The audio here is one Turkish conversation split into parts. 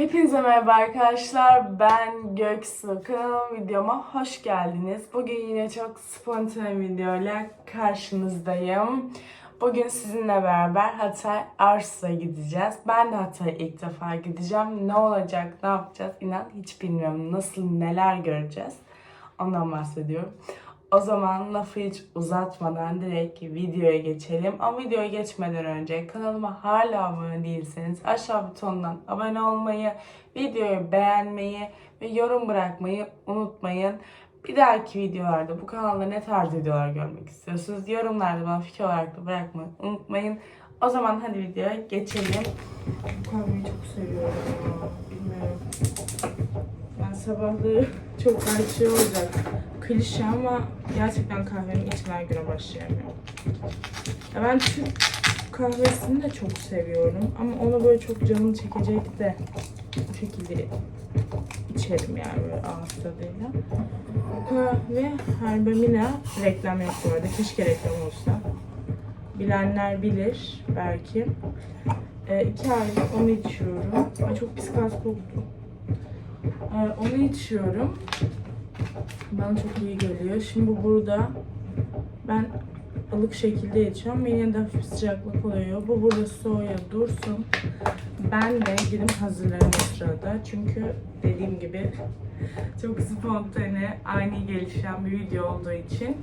Hepinize merhaba arkadaşlar. Ben Göksu. Kanalıma videoma hoş geldiniz. Bugün yine çok spontane videoyla karşınızdayım. Bugün sizinle beraber Hatay Ars'a gideceğiz. Ben de Hatay'a ilk defa gideceğim. Ne olacak, ne yapacağız inan hiç bilmiyorum. Nasıl, neler göreceğiz ondan bahsediyorum. O zaman lafı hiç uzatmadan direkt videoya geçelim. Ama videoya geçmeden önce kanalıma hala abone değilseniz aşağı butondan abone olmayı, videoyu beğenmeyi ve yorum bırakmayı unutmayın. Bir dahaki videolarda bu kanalda ne tarz videolar görmek istiyorsunuz? Yorumlarda bana fikir olarak da bırakmayı unutmayın. O zaman hadi videoya geçelim. Bu kahveyi çok seviyorum. Bilmiyorum. Ben sabahları çok belki şey olacak. Klişe ama gerçekten kahvemi içmeden güne başlayamıyorum. Ya ben Türk kahvesini de çok seviyorum ama onu böyle çok canım çekecek de bu şekilde içerim yani böyle ağız tadıyla. Kahve Herbamina reklam yok bu arada. Keşke reklam olsa. Bilenler bilir belki. Ee, iki aydır onu içiyorum. Ay çok pis gaz koktu. Ee, onu içiyorum. Bana çok iyi geliyor. Şimdi bu burada. Ben ılık şekilde içiyorum. Yine de hafif sıcaklık oluyor. Bu burada soğuya dursun. Ben de gidip hazırlarım o sırada. Çünkü dediğim gibi çok spontane, ani gelişen bir video olduğu için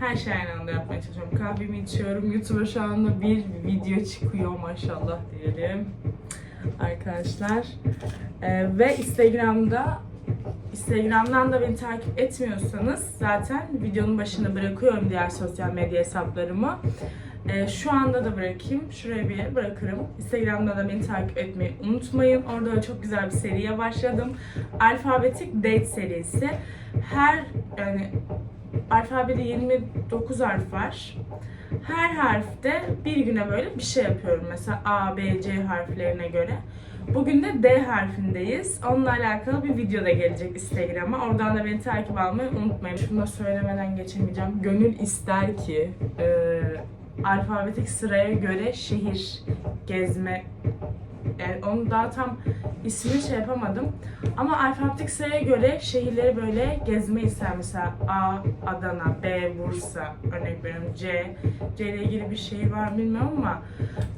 her şeyi aynı anda yapmaya çalışıyorum. Kahvemi içiyorum. YouTube'a şu anda bir video çıkıyor maşallah diyelim. Arkadaşlar. Ee, ve Instagram'da Instagram'dan da beni takip etmiyorsanız zaten videonun başına bırakıyorum diğer sosyal medya hesaplarımı. Ee, şu anda da bırakayım. Şuraya bir bırakırım. Instagram'da da beni takip etmeyi unutmayın. Orada da çok güzel bir seriye başladım. Alfabetik Date serisi. Her yani alfabede 29 harf var. Her harfte bir güne böyle bir şey yapıyorum. Mesela A, B, C harflerine göre. Bugün de D harfindeyiz. Onunla alakalı bir video da gelecek Instagram'a. Oradan da beni takip almayı unutmayın. Şunu da söylemeden geçemeyeceğim. Gönül ister ki e, alfabetik sıraya göre şehir gezme yani onu daha tam ismini şey yapamadım. Ama alfabetik sıraya göre şehirleri böyle gezme ister. Mesela A, Adana, B, Bursa, örnek veriyorum C. C ile ilgili bir şehir var bilmiyorum ama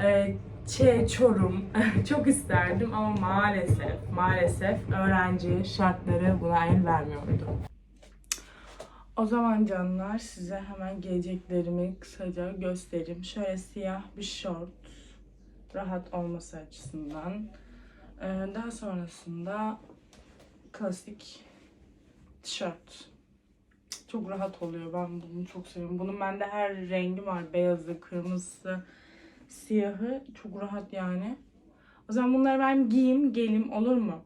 e, Ç, Çorum çok isterdim ama maalesef, maalesef öğrenci şartları buna el vermiyordu. O zaman canlar size hemen giyeceklerimi kısaca göstereyim. Şöyle siyah bir şort, rahat olması açısından. Ee, daha sonrasında klasik tişört. Çok rahat oluyor. Ben bunu çok seviyorum. Bunun bende her rengi var. Beyazı, kırmızısı, siyahı. Çok rahat yani. O zaman bunları ben giyeyim, gelim olur mu?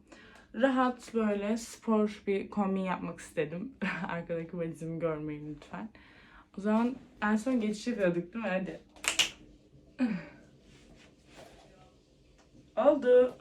Rahat böyle spor bir kombin yapmak istedim. Arkadaki valizimi görmeyin lütfen. O zaman en son geçiş yapıyorduk değil mi? Hadi. Oldu.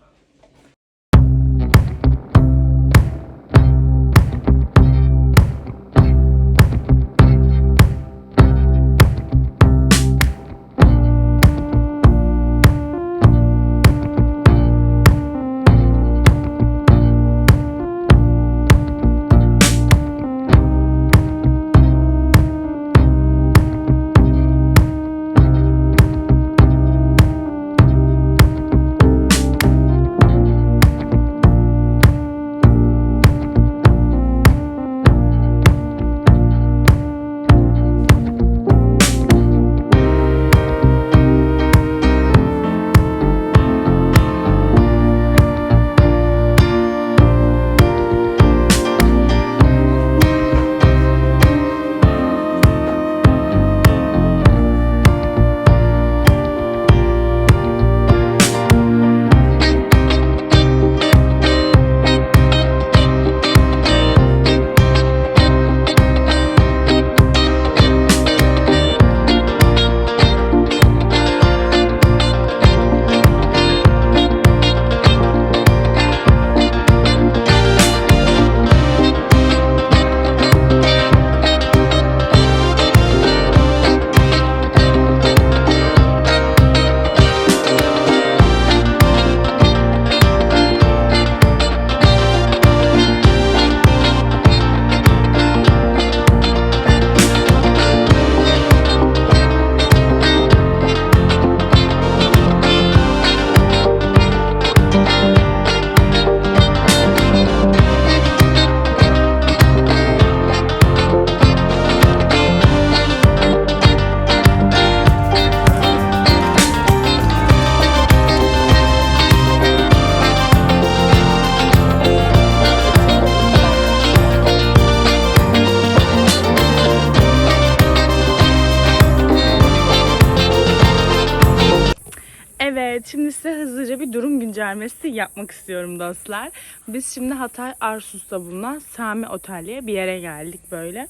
Göstermesi yapmak istiyorum dostlar. Biz şimdi Hatay Arsus'ta bulunan Sami Otel'e bir yere geldik böyle.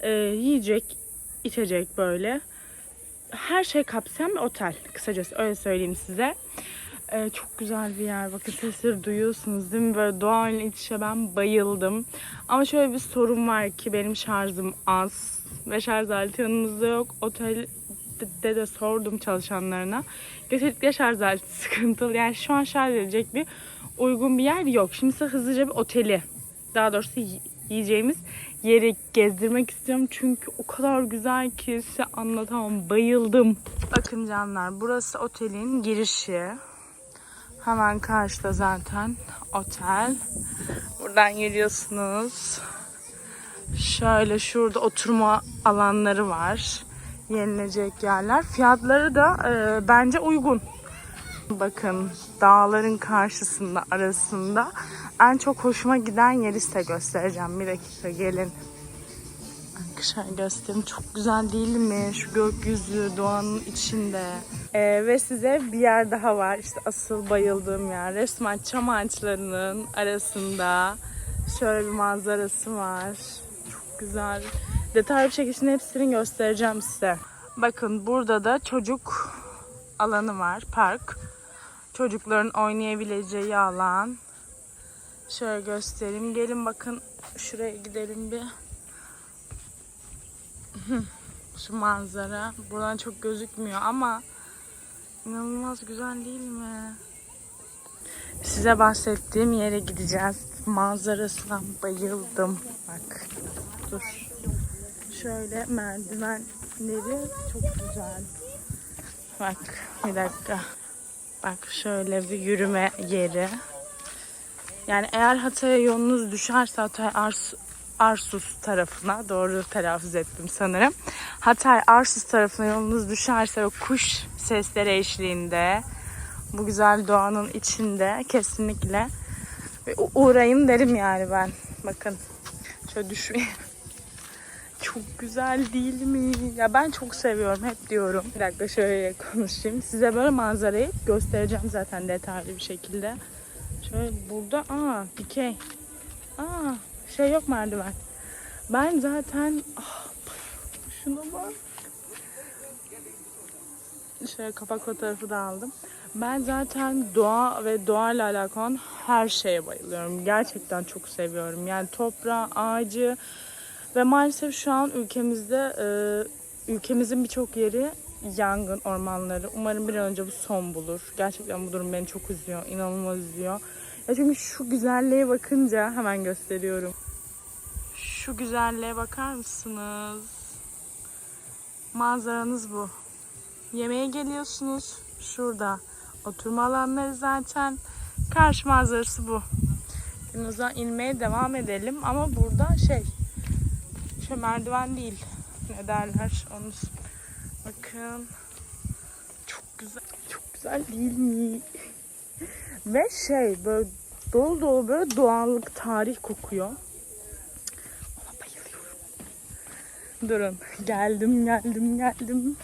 Ee, yiyecek, içecek böyle. Her şey kapsayan bir otel. Kısacası öyle söyleyeyim size. Ee, çok güzel bir yer. Bakın sesleri duyuyorsunuz değil mi? Böyle doğayla iç içe ben bayıldım. Ama şöyle bir sorun var ki benim şarjım az. Ve şarj aleti yanımızda yok. Otelde de sordum çalışanlarına. Getirdikleri şarj aleti sıkıntılı. Yani şu an şarj edecek bir uygun bir yer yok. Şimdi size hızlıca bir oteli, daha doğrusu yiyeceğimiz yeri gezdirmek istiyorum. Çünkü o kadar güzel ki size anlatamam. Bayıldım. Bakın canlar burası otelin girişi. Hemen karşıda zaten otel. Buradan geliyorsunuz. Şöyle şurada oturma alanları var. Yenilecek yerler. Fiyatları da e, bence uygun. Bakın dağların karşısında arasında en çok hoşuma giden yeri size göstereceğim. Bir dakika gelin. Şöyle göstereyim. Çok güzel değil mi? Şu gökyüzü doğanın içinde. Ee, ve size bir yer daha var. İşte asıl bayıldığım yer. Resmen çam ağaçlarının arasında şöyle bir manzarası var. Çok güzel. Detaylı bir şekilde hepsini göstereceğim size. Bakın burada da çocuk alanı var. Park. Çocukların oynayabileceği alan. Şöyle göstereyim. Gelin bakın şuraya gidelim bir. Şu manzara. Buradan çok gözükmüyor ama inanılmaz güzel değil mi? Size bahsettiğim yere gideceğiz. Manzarasına bayıldım. Bak. Dur. Şöyle merdivenleri çok güzel. Bak bir dakika. Bak şöyle bir yürüme yeri. Yani eğer Hatay'a yolunuz düşerse Hatay Ars Arsus tarafına doğru telaffuz ettim sanırım. Hatay Arsus tarafına yolunuz düşerse ve kuş sesleri eşliğinde bu güzel doğanın içinde kesinlikle uğrayın derim yani ben. Bakın şöyle düşmeyin. Çok güzel değil mi? Ya ben çok seviyorum hep diyorum. Bir dakika şöyle konuşayım. Size böyle manzarayı göstereceğim zaten detaylı bir şekilde. Şöyle burada aa dikey. Aa şey yok merdiven. Ben zaten ah, şuna bak. Şöyle kapak fotoğrafı da aldım. Ben zaten doğa ve doğayla alakalı her şeye bayılıyorum. Gerçekten çok seviyorum. Yani toprağı, ağacı ve maalesef şu an ülkemizde e, ülkemizin birçok yeri yangın ormanları. Umarım bir an önce bu son bulur. Gerçekten bu durum beni çok üzüyor. inanılmaz üzüyor. Ya çünkü şu güzelliğe bakınca hemen gösteriyorum. Şu güzelliğe bakar mısınız? Manzaranız bu. Yemeğe geliyorsunuz. Şurada. Oturma alanları zaten. Karşı manzarası bu. Şimdi o zaman inmeye devam edelim. Ama burada şey. Şu merdiven değil. Ne derler onu. Bakın. Çok güzel. Çok güzel değil mi? Ve şey böyle dolu dolu böyle doğallık, tarih kokuyor. Ona bayılıyorum. Durun. Geldim, geldim, geldim.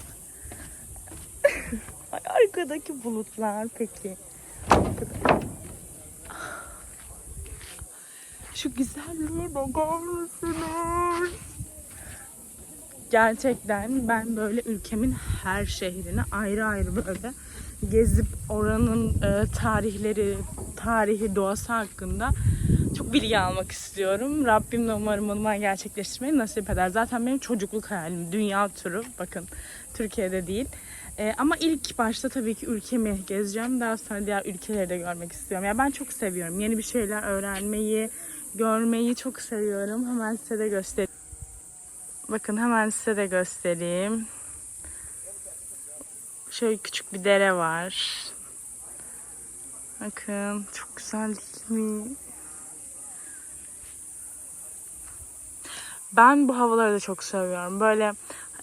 Ay, arkadaki bulutlar peki. Şu güzelliğe bakar mısınız? Gerçekten ben böyle ülkemin her şehrini ayrı ayrı böyle gezip oranın e, tarihleri, tarihi, doğası hakkında çok bilgi almak istiyorum. Rabbim de umarım onu gerçekleştirmeyi nasip eder. Zaten benim çocukluk hayalim dünya turu. Bakın Türkiye'de değil. E, ama ilk başta tabii ki ülkemi gezeceğim. Daha sonra diğer ülkeleri de görmek istiyorum. Yani ben çok seviyorum. Yeni bir şeyler öğrenmeyi, görmeyi çok seviyorum. Hemen size de göstereyim. Bakın hemen size de göstereyim. Şöyle küçük bir dere var. Bakın çok güzel değil mi? Ben bu havaları da çok seviyorum. Böyle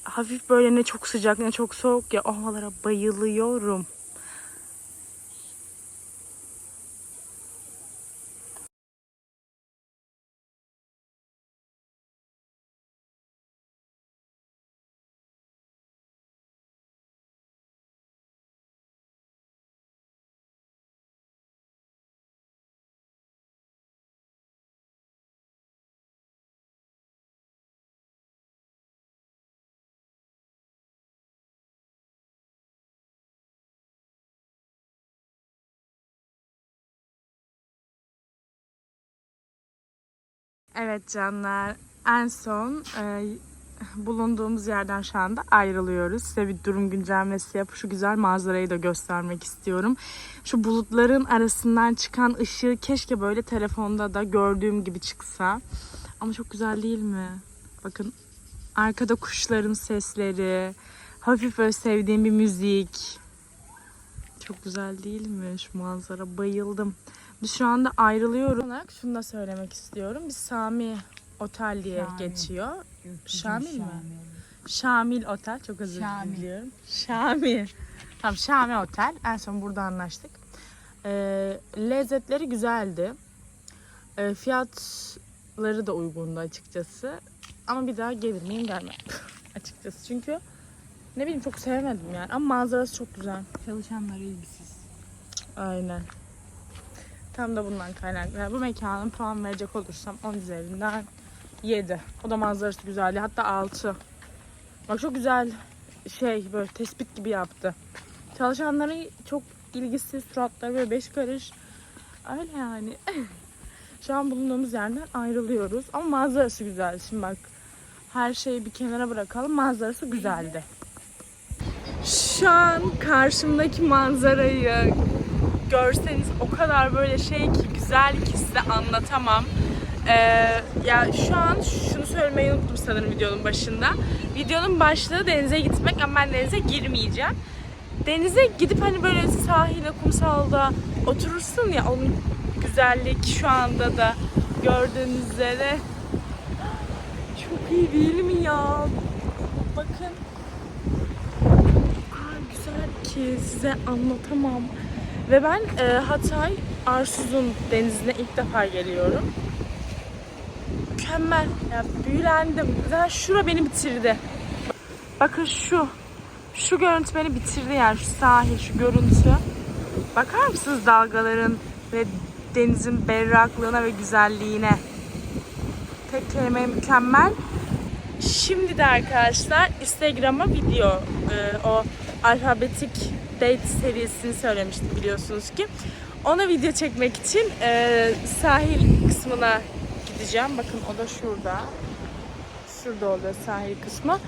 hafif böyle ne çok sıcak ne çok soğuk ya o havalara bayılıyorum. Evet canlar en son e, bulunduğumuz yerden şu anda ayrılıyoruz. Size bir durum güncellemesi yapıp şu güzel manzarayı da göstermek istiyorum. Şu bulutların arasından çıkan ışığı keşke böyle telefonda da gördüğüm gibi çıksa. Ama çok güzel değil mi? Bakın arkada kuşların sesleri, hafif böyle sevdiğim bir müzik. Çok güzel değil mi şu manzara? Bayıldım. Biz şu anda ayrılıyoruz. Şunu da söylemek istiyorum. Biz Sami Otel diye Şamil. geçiyor. Gökyüzü Şamil mi? Şamil. Şamil Otel. Çok özür Şamil. diliyorum. Şamil. Tamam Şamil Otel. En son burada anlaştık. Ee, lezzetleri güzeldi. Ee, fiyatları da uygundu açıkçası. Ama bir daha gelir miyim gelmem. açıkçası. Çünkü ne bileyim çok sevemedim yani. Ama manzarası çok güzel. Çalışanları ilgisiz. Aynen. Tam da bundan kaynaklı. Bu mekanın puan verecek olursam 10 üzerinden 7. O da manzarası güzeldi. Hatta 6. Bak çok güzel şey böyle tespit gibi yaptı. Çalışanları çok ilgisiz suratları böyle beş karış. Öyle yani. Şu an bulunduğumuz yerden ayrılıyoruz. Ama manzarası güzel. Şimdi bak her şeyi bir kenara bırakalım. Manzarası güzeldi. Şu an karşımdaki manzarayı görseniz o kadar böyle şey ki güzel ki size anlatamam. Ee, ya şu an şunu söylemeyi unuttum sanırım videonun başında. Videonun başlığı denize gitmek ama ben denize girmeyeceğim. Denize gidip hani böyle sahilde, kumsalda oturursun ya onun güzellik şu anda da gördüğünüz üzere. Çok iyi değil mi ya? Bakın kadar güzel ki size anlatamam. Ve ben e, Hatay Arsuz'un denizine ilk defa geliyorum. Mükemmel. Ya büyülendim. Zaten şura beni bitirdi. Bakın şu. Şu görüntü beni bitirdi yani şu sahil, şu görüntü. Bakar mısınız dalgaların ve denizin berraklığına ve güzelliğine? Tek kelime mükemmel. Şimdi de arkadaşlar Instagram'a video e, o alfabetik date serisini söylemiştim biliyorsunuz ki. Ona video çekmek için e, sahil kısmına gideceğim. Bakın o da şurada. Şurada oluyor sahil kısmı.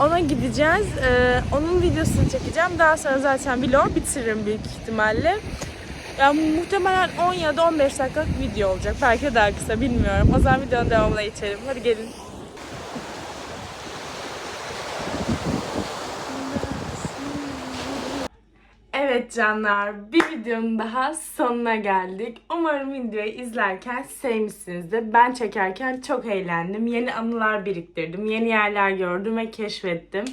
Ona gideceğiz. E, onun videosunu çekeceğim. Daha sonra zaten vlog bitiririm büyük ihtimalle. Ya muhtemelen 10 ya da 15 dakikalık video olacak. Belki daha kısa bilmiyorum. O zaman videonun devamına geçelim. Hadi gelin. Evet canlar, bir videonun daha sonuna geldik. Umarım videoyu izlerken sevmişsinizdir. Ben çekerken çok eğlendim. Yeni anılar biriktirdim. Yeni yerler gördüm ve keşfettim.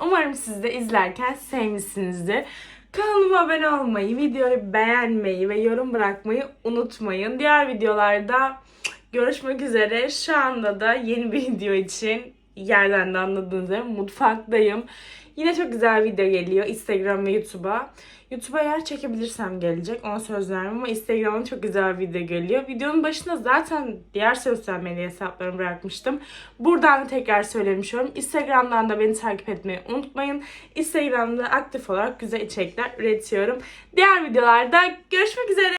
Umarım siz de izlerken sevmişsinizdir. Kanalıma abone olmayı, videoyu beğenmeyi ve yorum bırakmayı unutmayın. Diğer videolarda görüşmek üzere. Şu anda da yeni bir video için yerden de anladığınız üzere mutfaktayım. Yine çok güzel video geliyor Instagram ve YouTube'a. YouTube'a eğer çekebilirsem gelecek. Ona söz vermem ama Instagram'a çok güzel video geliyor. Videonun başında zaten diğer sosyal medya hesaplarımı bırakmıştım. Buradan da tekrar söylemiş olayım. Instagram'dan da beni takip etmeyi unutmayın. Instagram'da aktif olarak güzel içerikler üretiyorum. Diğer videolarda görüşmek üzere.